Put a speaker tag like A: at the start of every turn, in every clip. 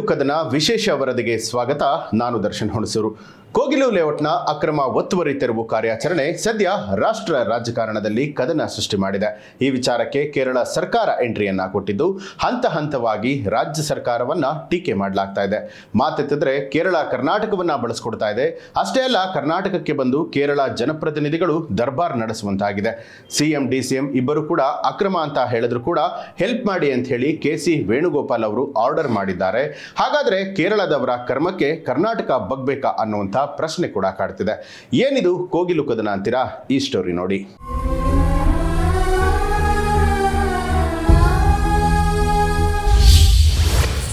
A: ಕದನ ವಿಶೇಷ ವರದಿಗೆ ಸ್ವಾಗತ. ನಾನು ದರ್ಶನ್ ಹುಣಸೂರು. ಕೋಗಿಲು ಲೇಔಟ್ನ ಅಕ್ರಮ ಒತ್ತುವರಿ ತೆರವು ಕಾರ್ಯಾಚರಣೆ ಸದ್ಯ ರಾಷ್ಟ್ರ ರಾಜಕಾರಣದಲ್ಲಿ ಕದನ ಸೃಷ್ಟಿ ಮಾಡಿದೆ. ಈ ವಿಚಾರಕ್ಕೆ ಕೇರಳ ಸರ್ಕಾರ ಎಂಟ್ರಿಯನ್ನ ಕೊಟ್ಟಿದ್ದು, ಹಂತ ಹಂತವಾಗಿ ರಾಜ್ಯ ಸರ್ಕಾರವನ್ನ ಟೀಕೆ ಮಾಡಲಾಗ್ತಾ ಇದೆ. ಮಾತೆತ್ತಿದ್ರೆ ಕೇರಳ ಕರ್ನಾಟಕವನ್ನ ಬಳಸ್ಕೊಡ್ತಾ ಇದೆ. ಅಷ್ಟೇ ಅಲ್ಲ, ಕರ್ನಾಟಕಕ್ಕೆ ಬಂದು ಕೇರಳ ಜನಪ್ರತಿನಿಧಿಗಳು ದರ್ಬಾರ್ ನಡೆಸುವಂತಾಗಿದೆ. ಸಿಎಂ, ಡಿಸಿಎಂ ಇಬ್ಬರು ಕೂಡ ಅಕ್ರಮ ಅಂತ ಹೇಳಿದ್ರು ಕೂಡ ಹೆಲ್ಪ್ ಮಾಡಿ ಅಂತ ಹೇಳಿ ಕೆ ಸಿ ವೇಣುಗೋಪಾಲ್ ಅವರು ಆರ್ಡರ್ ಮಾಡಿದ್ದಾರೆ. ಹಾಗಾದ್ರೆ ಕೇರಳದವರ ಕರ್ಮಕ್ಕೆ ಕರ್ನಾಟಕ ಬಗ್ಬೇಕಾ ಅನ್ನುವಂಥ ಪ್ರಶ್ನೆ ಕೂಡ ಕಾಡ್ತಿದೆ. ಏನಿದು ಕೋಗಿಲು ಕದನ ಅಂತೀರಾ? ಈ ಸ್ಟೋರಿ ನೋಡಿ.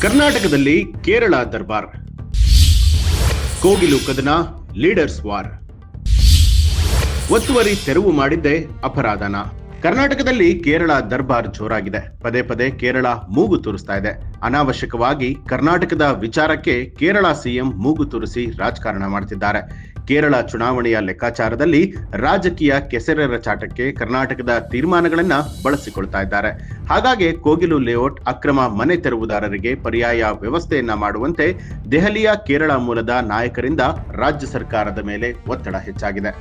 A: ಕರ್ನಾಟಕದಲ್ಲಿ ಕೇರಳ ದರ್ಬಾರ್. ಕೋಗಿಲು ಕದನ ಲೀಡರ್ಸ್ ವಾರ್. ಒತ್ತುವರಿ ತೆರವು ಮಾಡಿದ್ದೆ ಅಪರಾಧನ. ಕರ್ನಾಟಕದಲ್ಲಿ ಕೇರಳ ದರ್ಬಾರ್ ಜೋರಾಗಿದೆ. ಪದೇ ಪದೇ ಕೇರಳ ಮೂಗು ತೂರಿಸ್ತಾ ಇದೆ. ಅನಾವಶ್ಯಕವಾಗಿ ಕರ್ನಾಟಕದ ವಿಚಾರಕ್ಕೆ ಕೇರಳ ಸಿಎಂ ಮೂಗು ತೂರಿಸಿ ರಾಜಕಾರಣ ಮಾಡ್ತಿದ್ದಾರೆ. ಕೇರಳ ಚುನಾವಣೆಯ ಲೆಕ್ಕಾಚಾರದಲ್ಲಿ ರಾಜಕೀಯ ಕೆಸರೆರ ಚಾಟಕ್ಕೆ ಕರ್ನಾಟಕದ ತೀರ್ಮಾನಗಳನ್ನ ಬಳಸಿಕೊಳ್ತಾ ಇದ್ದಾರೆ. ಹಾಗಾಗಿ ಕೋಗಿಲು ಲೇಔಟ್ ಅಕ್ರಮ ಮನೆ ತೆರವುದಾರರಿಗೆ ಪರ್ಯಾಯ ವ್ಯವಸ್ಥೆಯನ್ನ ಮಾಡುವಂತೆ ದೆಹಲಿಯ ಕೇರಳ ಮೂಲದ ನಾಯಕರಿಂದ ರಾಜ್ಯ ಸರ್ಕಾರದ ಮೇಲೆ ಒತ್ತಡ ಹೆಚ್ಚಾಗಿದೆ.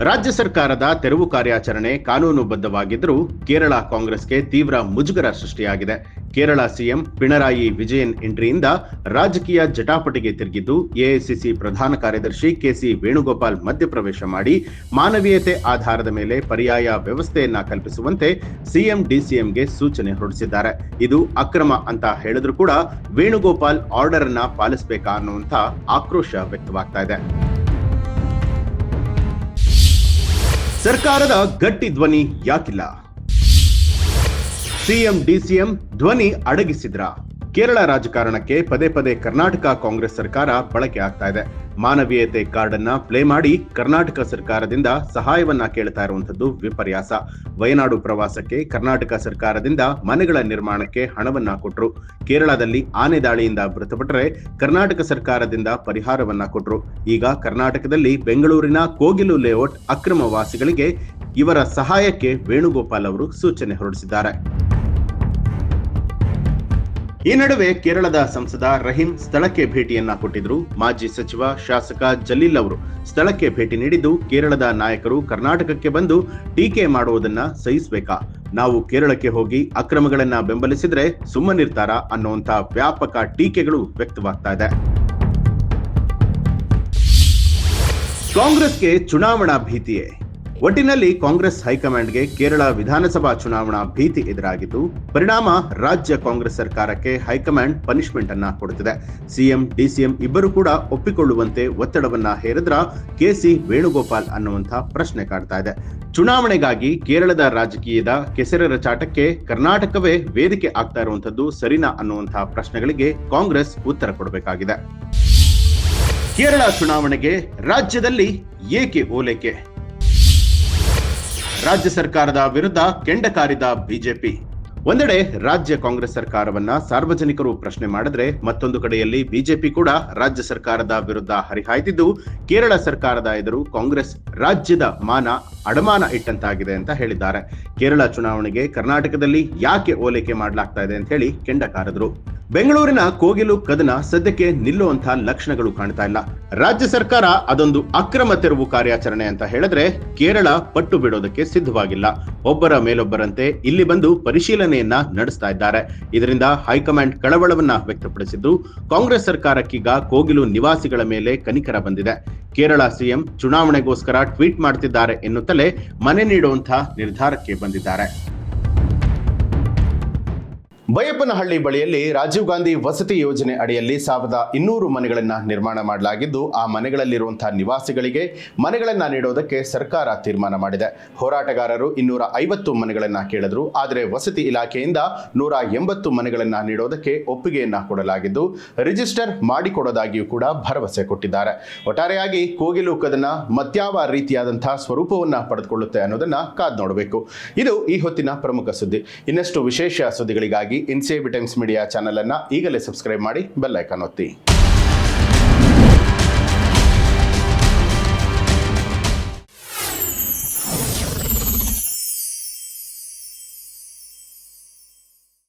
A: ರಾಜ್ಯ ಸರ್ಕಾರದ ತೆರವು ಕಾರ್ಯಾಚರಣೆ ಕಾನೂನುಬದ್ಧವಾಗಿದ್ದರೂ ಕೇರಳ ಕಾಂಗ್ರೆಸ್ಗೆ ತೀವ್ರ ಮುಜುಗರ ಸೃಷ್ಟಿಯಾಗಿದೆ. ಕೇರಳ ಸಿಎಂ ಪಿಣರಾಯಿ ವಿಜಯನ್ ಎಂಟ್ರಿಯಿಂದ ರಾಜಕೀಯ ಜಟಾಪಟಿಗೆ ತಿರುಗಿದ್ದು, ಎಐಸಿಸಿ ಪ್ರಧಾನ ಕಾರ್ಯದರ್ಶಿ ಕೆಸಿ ವೇಣುಗೋಪಾಲ್ ಮಧ್ಯಪ್ರವೇಶ ಮಾಡಿ, ಮಾನವೀಯತೆ ಆಧಾರದ ಮೇಲೆ ಪರ್ಯಾಯ ವ್ಯವಸ್ಥೆಯನ್ನ ಕಲ್ಪಿಸುವಂತೆ ಸಿಎಂ ಡಿಸಿಎಂಗೆ ಸೂಚನೆ ಹೊರಡಿಸಿದ್ದಾರೆ. ಇದು ಅಕ್ರಮ ಅಂತ ಹೇಳಿದ್ರು ಕೂಡ ವೇಣುಗೋಪಾಲ್ ಆರ್ಡರ್ ಅನ್ನ ಪಾಲಿಸಬೇಕಾ ಅನ್ನುವಂತ ಆಕ್ರೋಶ ವ್ಯಕ್ತವಾಗ್ತಾ ಇದೆ. ಸರ್ಕಾರದ ಗಟ್ಟಿ ಧ್ವನಿ ಯಾಕಿಲ್ಲ. ಸಿಎಂ ಡಿಸಿಎಂ ಧ್ವನಿ ಅಡಗಿಸಿದ್ರ? ಕೇರಳ ರಾಜಕಾರಣಕ್ಕೆ ಪದೇ ಪದೇ ಕರ್ನಾಟಕ ಕಾಂಗ್ರೆಸ್ ಸರ್ಕಾರ ಬಳಕೆ ಆಗ್ತಾ ಇದೆ. ಮಾನವೀಯತೆ ಕಾರ್ಡ್ ಅನ್ನ ಪ್ಲೇ ಮಾಡಿ ಕರ್ನಾಟಕ ಸರ್ಕಾರದಿಂದ ಸಹಾಯವನ್ನ ಕೇಳ್ತಾ ಇರುವಂತದ್ದು ವಿಪರ್ಯಾಸ. ವಯನಾಡು ಪ್ರವಾಸಕ್ಕೆ ಕರ್ನಾಟಕ ಸರ್ಕಾರದಿಂದ ಮನೆಗಳ ನಿರ್ಮಾಣಕ್ಕೆ ಹಣವನ್ನ ಕೊಟ್ರು. ಕೇರಳದಲ್ಲಿ ಆನೆ ದಾಳಿಯಿಂದ ಮೃತಪಟ್ಟರೆ ಕರ್ನಾಟಕ ಸರ್ಕಾರದಿಂದ ಪರಿಹಾರವನ್ನ ಕೊಟ್ರು. ಈಗ ಕರ್ನಾಟಕದಲ್ಲಿ ಬೆಂಗಳೂರಿನ ಕೋಗಿಲು ಲೇಔಟ್ ಅಕ್ರಮ ವಾಸಿಗಳಿಗೆ ಇವರ ಸಹಾಯಕ್ಕೆ ವೇಣುಗೋಪಾಲ್ ಅವರು ಸೂಚನೆ ಹೊರಡಿಸಿದ್ದಾರೆ. ಈ ನಡುವೆ ಕೇರಳದ ಸಂಸದ ರಹೀಂ ಸ್ಥಳಕ್ಕೆ ಭೇಟಿಯನ್ನ ಕೊಟ್ಟಿದ್ರು. ಮಾಜಿ ಸಚಿವ ಶಾಸಕ ಜಲೀಲ್ ಅವರು ಸ್ಥಳಕ್ಕೆ ಭೇಟಿ ನೀಡಿದ್ದು, ಕೇರಳದ ನಾಯಕರು ಕರ್ನಾಟಕಕ್ಕೆ ಬಂದು ಟೀಕೆ ಮಾಡುವುದನ್ನ ಸಹಿಸಬೇಕಾ? ನಾವು ಕೇರಳಕ್ಕೆ ಹೋಗಿ ಅಕ್ರಮಗಳನ್ನ ಬೆಂಬಲಿಸಿದ್ರೆ ಸುಮ್ಮನಿರ್ತಾರಾ ಅನ್ನುವಂತ ವ್ಯಾಪಕ ಟೀಕೆಗಳು ವ್ಯಕ್ತವಾಗ್ತಾ ಇದೆ. ಕಾಂಗ್ರೆಸ್ಗೆ ಚುನಾವಣಾ ಭೀತಿಯೇ? ಒಟ್ಟಿನಲ್ಲಿ ಕಾಂಗ್ರೆಸ್ ಹೈಕಮಾಂಡ್ಗೆ ಕೇರಳ ವಿಧಾನಸಭಾ ಚುನಾವಣಾ ಭೀತಿ ಎದುರಾಗಿದ್ದು, ಪರಿಣಾಮ ರಾಜ್ಯ ಕಾಂಗ್ರೆಸ್ ಸರ್ಕಾರಕ್ಕೆ ಹೈಕಮಾಂಡ್ ಪನಿಷ್ಮೆಂಟ್ ಅನ್ನ ಕೊಡುತ್ತಿದೆ. ಸಿಎಂ, ಡಿಸಿಎಂ ಇಬ್ಬರು ಕೂಡ ಒಪ್ಪಿಕೊಳ್ಳುವಂತೆ ಒತ್ತಡವನ್ನ ಹೇರಿದ್ರ ಕೆಸಿ ವೇಣುಗೋಪಾಲ್ ಅನ್ನುವಂತಹ ಪ್ರಶ್ನೆ ಕಾಡ್ತಾ ಇದೆ. ಚುನಾವಣೆಗಾಗಿ ಕೇರಳದ ರಾಜಕೀಯದ ಕೆಸರರ ಚಾಟಕ್ಕೆ ಕರ್ನಾಟಕವೇ ವೇದಿಕೆ ಆಗ್ತಾ ಇರುವಂತದ್ದು ಸರಿನಾ ಅನ್ನುವಂತಹ ಪ್ರಶ್ನೆಗಳಿಗೆ ಕಾಂಗ್ರೆಸ್ ಉತ್ತರ ಕೊಡಬೇಕಾಗಿದೆ. ಕೇರಳ ಚುನಾವಣೆಗೆ ರಾಜ್ಯದಲ್ಲಿ ಏಕೆ ಓಲೈಕೆ? ರಾಜ್ಯ ಸರ್ಕಾರದ ವಿರುದ್ಧ ಕೆಂಡಕಾರಿದ ಬಿಜೆಪಿ. ಒಂದೆಡೆ ರಾಜ್ಯ ಕಾಂಗ್ರೆಸ್ ಸರ್ಕಾರವನ್ನ ಸಾರ್ವಜನಿಕರು ಪ್ರಶ್ನೆ ಮಾಡಿದ್ರೆ ಮತ್ತೊಂದು ಕಡೆಯಲ್ಲಿ ಬಿಜೆಪಿ ಕೂಡ ರಾಜ್ಯ ಸರ್ಕಾರದ ವಿರುದ್ಧ ಹರಿಹಾಯ್ದಿದ್ದು ಕೇರಳ ಸರ್ಕಾರದ ಎದುರು ಕಾಂಗ್ರೆಸ್ ರಾಜ್ಯದ ಮಾನ ಅಡಮಾನ ಇಟ್ಟಂತಾಗಿದೆ ಅಂತ ಹೇಳಿದ್ದಾರೆ. ಕೇರಳ ಚುನಾವಣೆಗೆ ಕರ್ನಾಟಕದಲ್ಲಿ ಯಾಕೆ ಓಲೈಕೆ ಮಾಡಲಾಗ್ತಾ ಇದೆ ಅಂತ ಹೇಳಿ ಕೆಂಡ ಕಾರಿದ್ರು. ಬೆಂಗಳೂರಿನ ಕೋಗಿಲು ಕದನ ಸದ್ಯಕ್ಕೆ ನಿಲ್ಲುವಂತಹ ಲಕ್ಷಣಗಳು ಕಾಣ್ತಾ ಇಲ್ಲ. ರಾಜ್ಯ ಸರ್ಕಾರ ಅದೊಂದು ಅಕ್ರಮ ತೆರವು ಕಾರ್ಯಾಚರಣೆ ಅಂತ ಹೇಳಿದ್ರೆ ಕೇರಳ ಪಟ್ಟು ಬಿಡೋದಕ್ಕೆ ಸಿದ್ಧವಾಗಿಲ್ಲ. ಒಬ್ಬರ ಮೇಲೊಬ್ಬರಂತೆ ಇಲ್ಲಿ ಬಂದು ಪರಿಶೀಲನೆಯನ್ನ ನಡೆಸ್ತಾ ಇದ್ದಾರೆ. ಇದರಿಂದ ಹೈಕಮಾಂಡ್ ಕಳವಳವನ್ನ ವ್ಯಕ್ತಪಡಿಸಿದ್ದು, ಕಾಂಗ್ರೆಸ್ ಸರ್ಕಾರಕ್ಕೀಗ ಕೋಗಿಲು ನಿವಾಸಿಗಳ ಮೇಲೆ ಕನಿಕರ ಬಂದಿದೆ. ಕೇರಳ ಸಿಎಂ ಚುನಾವಣೆಗೋಸ್ಕರ ಟ್ವೀಟ್ ಮಾಡ್ತಿದ್ದಾರೆ ಎನ್ನುತ್ತಲೇ ಮನೆ ನೀಡುವಂತಹ ನಿರ್ಧಾರಕ್ಕೆ ಬಂದಿದ್ದಾರೆ. ಬೈಯಪ್ಪನಹಳ್ಳಿ ಬಳಿಯಲ್ಲಿ ರಾಜೀವ್ ಗಾಂಧಿ ವಸತಿ ಯೋಜನೆ ಅಡಿಯಲ್ಲಿ ಸಾವಿರದ ಇನ್ನೂರು ಮನೆಗಳನ್ನು ನಿರ್ಮಾಣ ಮಾಡಲಾಗಿದ್ದು, ಆ ಮನೆಗಳಲ್ಲಿರುವಂತಹ ನಿವಾಸಿಗಳಿಗೆ ಮನೆಗಳನ್ನು ನೀಡೋದಕ್ಕೆ ಸರ್ಕಾರ ತೀರ್ಮಾನ ಮಾಡಿದೆ. ಹೋರಾಟಗಾರರು ಇನ್ನೂರ ಐವತ್ತು ಮನೆಗಳನ್ನು ಕೇಳಿದ್ರು. ಆದರೆ ವಸತಿ ಇಲಾಖೆಯಿಂದ ನೂರ ಎಂಬತ್ತು ಮನೆಗಳನ್ನು ನೀಡೋದಕ್ಕೆ ಒಪ್ಪಿಗೆಯನ್ನು ಕೊಡಲಾಗಿದ್ದು, ರಿಜಿಸ್ಟರ್ ಮಾಡಿಕೊಡೋದಾಗಿಯೂ ಕೂಡ ಭರವಸೆ ಕೊಟ್ಟಿದ್ದಾರೆ. ಒಟ್ಟಾರೆಯಾಗಿ ಕೋಗಿಲು ಕದನ ಮತ್ಯಾವ ರೀತಿಯಾದಂತಹ ಸ್ವರೂಪವನ್ನು ಪಡೆದುಕೊಳ್ಳುತ್ತೆ ಅನ್ನೋದನ್ನ ಕಾದ್ ನೋಡಬೇಕು. ಇದು ಈ ಹೊತ್ತಿನ ಪ್ರಮುಖ ಸುದ್ದಿ. ಇನ್ನಷ್ಟು ವಿಶೇಷ ಸುದ್ದಿಗಳಿಗಾಗಿ ಇನ್ಸೇಬ್ ಟೈಮ್ಸ್ ಮೀಡಿಯಾ ಚಾನಲನ್ನು ಈಗಲೇ ಸಬ್ಸ್ಕ್ರೈಬ್ ಮಾಡಿ ಬೆಲ್ಲೈಕನ್ ಒತ್ತಿ.